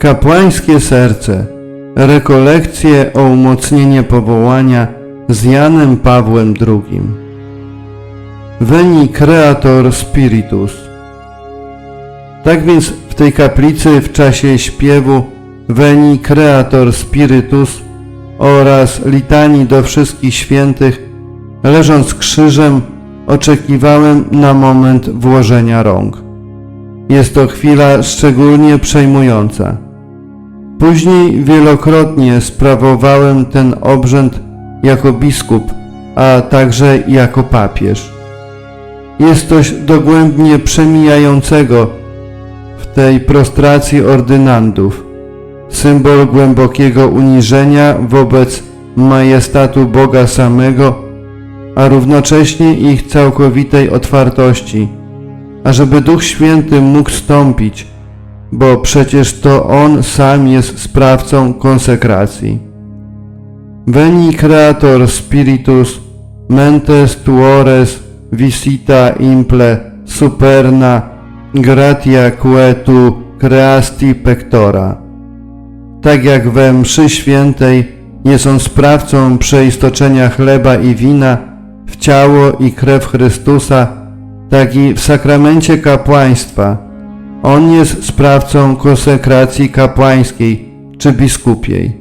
Kapłańskie serce. Rekolekcje o umocnienie powołania z Janem Pawłem II. Veni Creator Spiritus. Tak więc w tej kaplicy w czasie śpiewu Veni Creator Spiritus oraz litanii do wszystkich świętych, leżąc krzyżem, oczekiwałem na moment włożenia rąk. Jest to chwila szczególnie przejmująca. Później wielokrotnie sprawowałem ten obrzęd jako biskup, a także jako papież. Jest coś dogłębnie przemijającego w tej prostracji ordynandów, symbol głębokiego uniżenia wobec majestatu Boga samego, a równocześnie ich całkowitej otwartości, ażeby Duch Święty mógł stąpić, bo przecież to On sam jest sprawcą konsekracji. Veni Creator Spiritus mentes tuores visita imple superna gratia quae tu creasti pectora. Tak jak we mszy świętej jest on sprawcą przeistoczenia chleba i wina w ciało i krew Chrystusa, tak i w sakramencie kapłaństwa. On jest sprawcą konsekracji kapłańskiej czy biskupiej.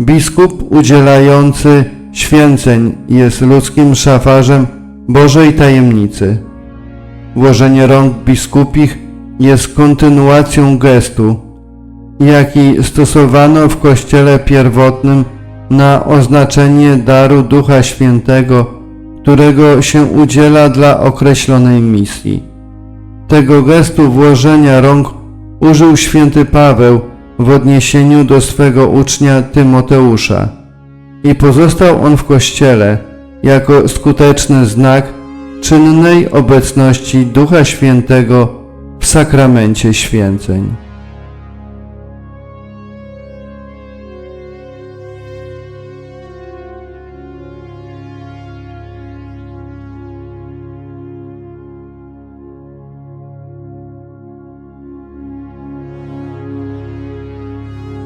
Biskup udzielający święceń jest ludzkim szafarzem Bożej tajemnicy. Włożenie rąk biskupich jest kontynuacją gestu, jaki stosowano w Kościele pierwotnym na oznaczenie daru Ducha Świętego, którego się udziela dla określonej misji. Tego gestu włożenia rąk użył święty Paweł w odniesieniu do swego ucznia Tymoteusza i pozostał on w Kościele jako skuteczny znak czynnej obecności Ducha Świętego w sakramencie święceń.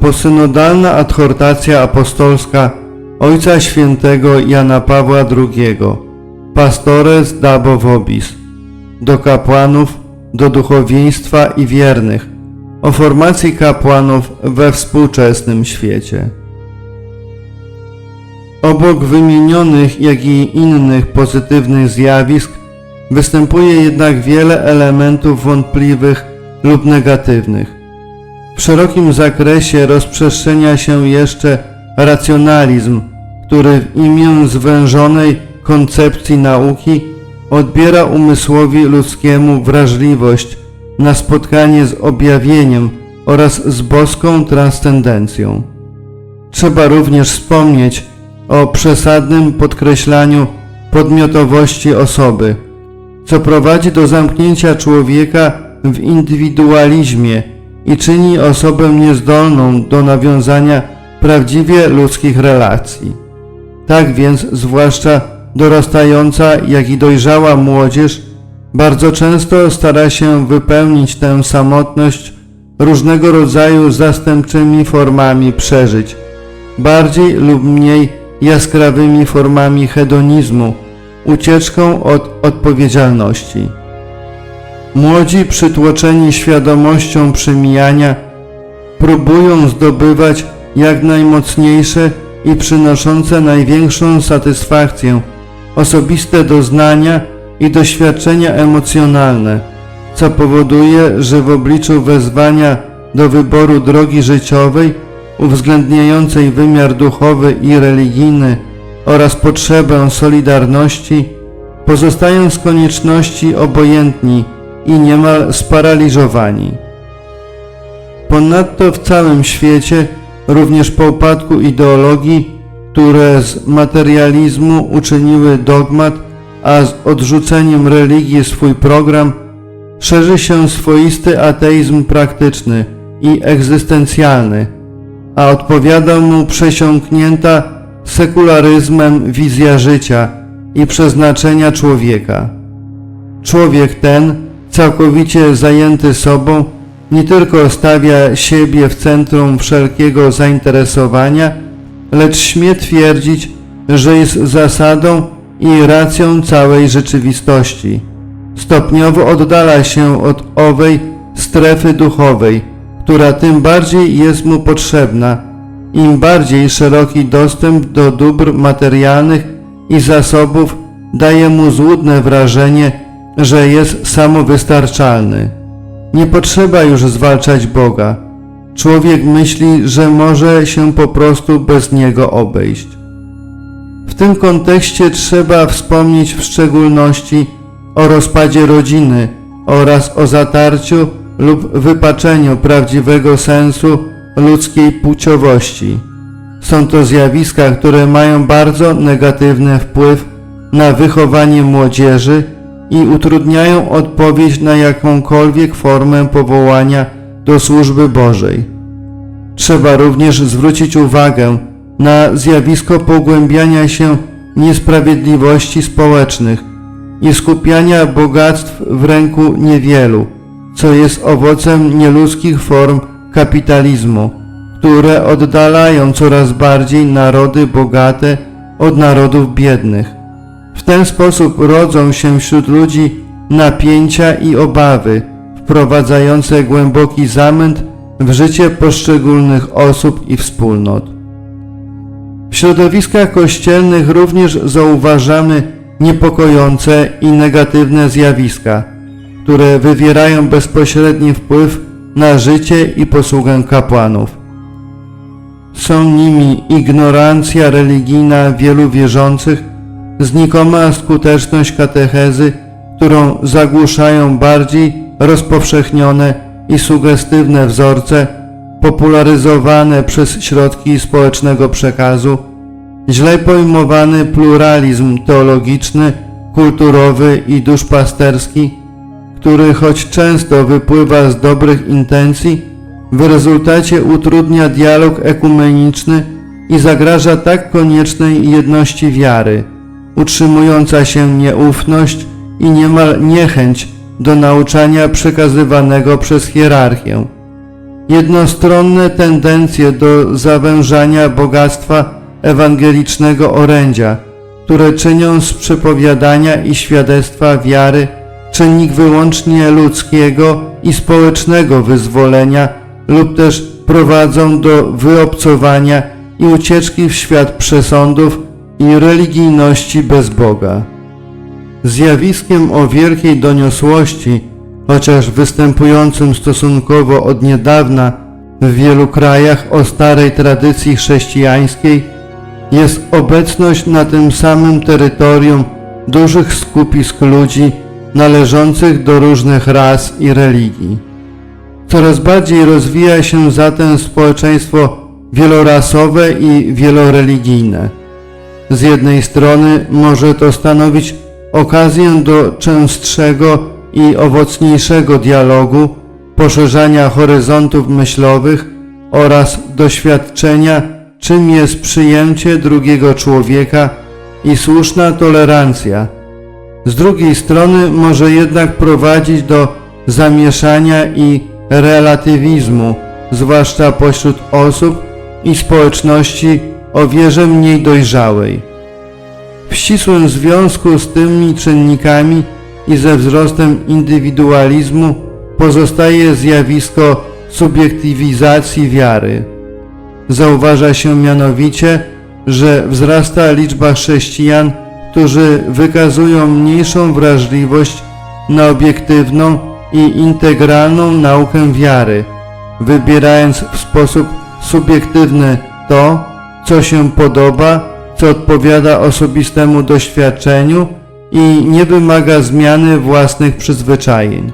Posynodalna adhortacja apostolska Ojca Świętego Jana Pawła II Pastores Dabo Vobis do kapłanów, do duchowieństwa i wiernych o formacji kapłanów we współczesnym świecie. Obok wymienionych, jak i innych pozytywnych zjawisk, występuje jednak wiele elementów wątpliwych lub negatywnych. W szerokim zakresie rozprzestrzenia się jeszcze racjonalizm, który w imię zwężonej koncepcji nauki odbiera umysłowi ludzkiemu wrażliwość na spotkanie z objawieniem oraz z boską transcendencją. Trzeba również wspomnieć o przesadnym podkreślaniu podmiotowości osoby, co prowadzi do zamknięcia człowieka w indywidualizmie i czyni osobę niezdolną do nawiązania prawdziwie ludzkich relacji. Tak więc, zwłaszcza dorastająca, jak i dojrzała młodzież bardzo często stara się wypełnić tę samotność różnego rodzaju zastępczymi formami przeżyć, bardziej lub mniej jaskrawymi formami hedonizmu, ucieczką od odpowiedzialności. Młodzi przytłoczeni świadomością przemijania próbują zdobywać jak najmocniejsze i przynoszące największą satysfakcję osobiste doznania i doświadczenia emocjonalne, co powoduje, że w obliczu wezwania do wyboru drogi życiowej uwzględniającej wymiar duchowy i religijny oraz potrzebę solidarności, pozostają z konieczności obojętni i niemal sparaliżowani. Ponadto w całym świecie, również po upadku ideologii, które z materializmu uczyniły dogmat, a z odrzuceniem religii swój program, szerzy się swoisty ateizm praktyczny i egzystencjalny, a odpowiada mu przesiąknięta sekularyzmem wizja życia i przeznaczenia człowieka. Człowiek ten, całkowicie zajęty sobą, nie tylko stawia siebie w centrum wszelkiego zainteresowania, lecz śmie twierdzić, że jest zasadą i racją całej rzeczywistości. Stopniowo oddala się od owej strefy duchowej, która tym bardziej jest mu potrzebna, im bardziej szeroki dostęp do dóbr materialnych i zasobów daje mu złudne wrażenie, że jest samowystarczalny. Nie potrzeba już zwalczać Boga. Człowiek myśli, że może się po prostu bez Niego obejść. W tym kontekście trzeba wspomnieć w szczególności o rozpadzie rodziny oraz o zatarciu lub wypaczeniu prawdziwego sensu ludzkiej płciowości. Są to zjawiska, które mają bardzo negatywny wpływ na wychowanie młodzieży i utrudniają odpowiedź na jakąkolwiek formę powołania do służby Bożej. Trzeba również zwrócić uwagę na zjawisko pogłębiania się niesprawiedliwości społecznych i skupiania bogactw w ręku niewielu, co jest owocem nieludzkich form kapitalizmu, które oddalają coraz bardziej narody bogate od narodów biednych. W ten sposób rodzą się wśród ludzi napięcia i obawy, wprowadzające głęboki zamęt w życie poszczególnych osób i wspólnot. W środowiskach kościelnych również zauważamy niepokojące i negatywne zjawiska, które wywierają bezpośredni wpływ na życie i posługę kapłanów. Są nimi ignorancja religijna wielu wierzących, znikoma skuteczność katechezy, którą zagłuszają bardziej rozpowszechnione i sugestywne wzorce popularyzowane przez środki społecznego przekazu, źle pojmowany pluralizm teologiczny, kulturowy i duszpasterski, który choć często wypływa z dobrych intencji, w rezultacie utrudnia dialog ekumeniczny i zagraża tak koniecznej jedności wiary, utrzymująca się nieufność i niemal niechęć do nauczania przekazywanego przez hierarchię. Jednostronne tendencje do zawężania bogactwa ewangelicznego orędzia, które czynią z przepowiadania i świadectwa wiary czynnik wyłącznie ludzkiego i społecznego wyzwolenia lub też prowadzą do wyobcowania i ucieczki w świat przesądów i religijności bez Boga. Zjawiskiem o wielkiej doniosłości, chociaż występującym stosunkowo od niedawna w wielu krajach o starej tradycji chrześcijańskiej, jest obecność na tym samym terytorium dużych skupisk ludzi należących do różnych ras i religii. Coraz bardziej rozwija się zatem społeczeństwo wielorasowe i wieloreligijne. Z jednej strony może to stanowić okazję do częstszego i owocniejszego dialogu, poszerzania horyzontów myślowych oraz doświadczenia, czym jest przyjęcie drugiego człowieka i słuszna tolerancja. Z drugiej strony może jednak prowadzić do zamieszania i relatywizmu, zwłaszcza pośród osób i społeczności o wierze mniej dojrzałej. W ścisłym związku z tymi czynnikami i ze wzrostem indywidualizmu pozostaje zjawisko subiektywizacji wiary. Zauważa się mianowicie, że wzrasta liczba chrześcijan, którzy wykazują mniejszą wrażliwość na obiektywną i integralną naukę wiary, wybierając w sposób subiektywny to, co się podoba, co odpowiada osobistemu doświadczeniu i nie wymaga zmiany własnych przyzwyczajeń.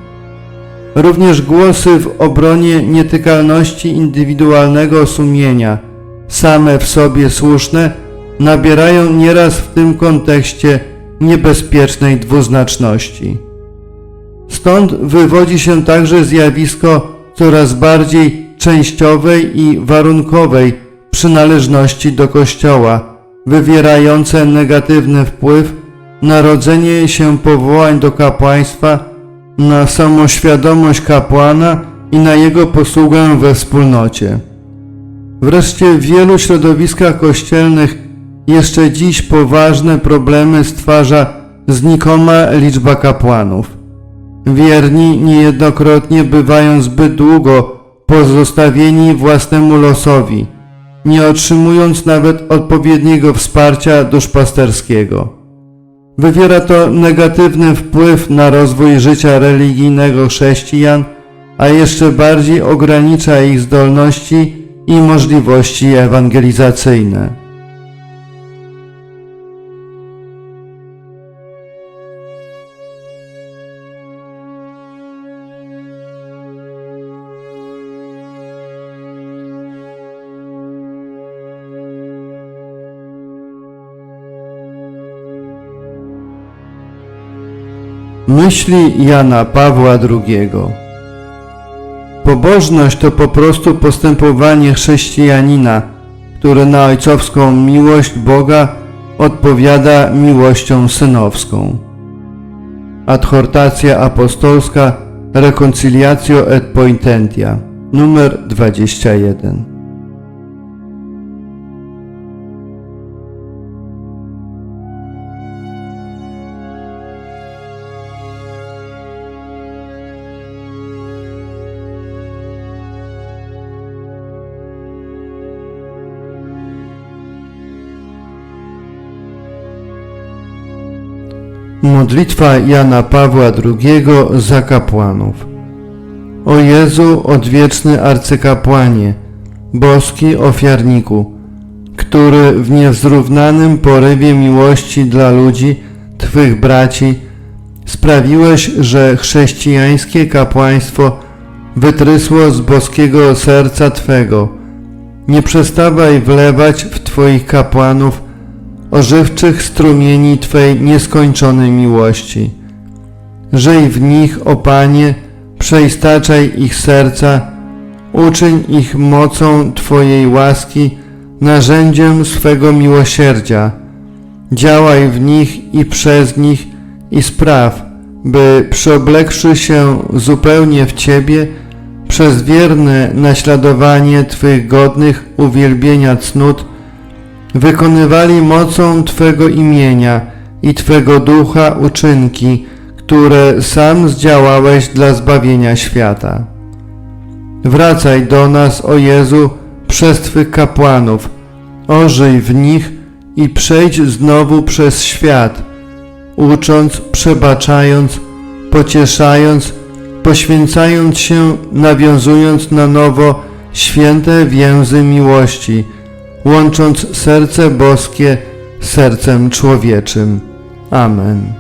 Również głosy w obronie nietykalności indywidualnego sumienia, same w sobie słuszne, nabierają nieraz w tym kontekście niebezpiecznej dwuznaczności. Stąd wywodzi się także zjawisko coraz bardziej częściowej i warunkowej przynależności do Kościoła, wywierające negatywny wpływ na rodzenie się powołań do kapłaństwa, na samoświadomość kapłana i na Jego posługę we wspólnocie. Wreszcie w wielu środowiskach kościelnych jeszcze dziś poważne problemy stwarza znikoma liczba kapłanów. Wierni niejednokrotnie bywają zbyt długo pozostawieni własnemu losowi, nie otrzymując nawet odpowiedniego wsparcia duszpasterskiego. Wywiera to negatywny wpływ na rozwój życia religijnego chrześcijan, a jeszcze bardziej ogranicza ich zdolności i możliwości ewangelizacyjne. Myśli Jana Pawła II Pobożność to po prostu postępowanie chrześcijanina, które na ojcowską miłość Boga odpowiada miłością synowską. Adhortacja apostolska Reconciliatio et Pointentia numer 21 Modlitwa Jana Pawła II za kapłanów. O Jezu, odwieczny arcykapłanie, boski ofiarniku, który w niewzrównanym porywie miłości dla ludzi, Twych braci, sprawiłeś, że chrześcijańskie kapłaństwo wytrysło z boskiego serca Twego. Nie przestawaj wlewać w Twoich kapłanów ożywczych strumieni Twej nieskończonej miłości. Żyj w nich, o Panie, przeistaczaj ich serca, uczyń ich mocą Twojej łaski, narzędziem swego miłosierdzia. Działaj w nich i przez nich i spraw, by przyoblekszy się zupełnie w Ciebie, przez wierne naśladowanie Twych godnych uwielbienia cnót, wykonywali mocą Twego imienia i Twego ducha uczynki, które sam zdziałałeś dla zbawienia świata. Wracaj do nas, o Jezu, przez Twych kapłanów, ożyj w nich i przejdź znowu przez świat, ucząc, przebaczając, pocieszając, poświęcając się, nawiązując na nowo święte więzy miłości, łącząc serce boskie z sercem człowieczym. Amen.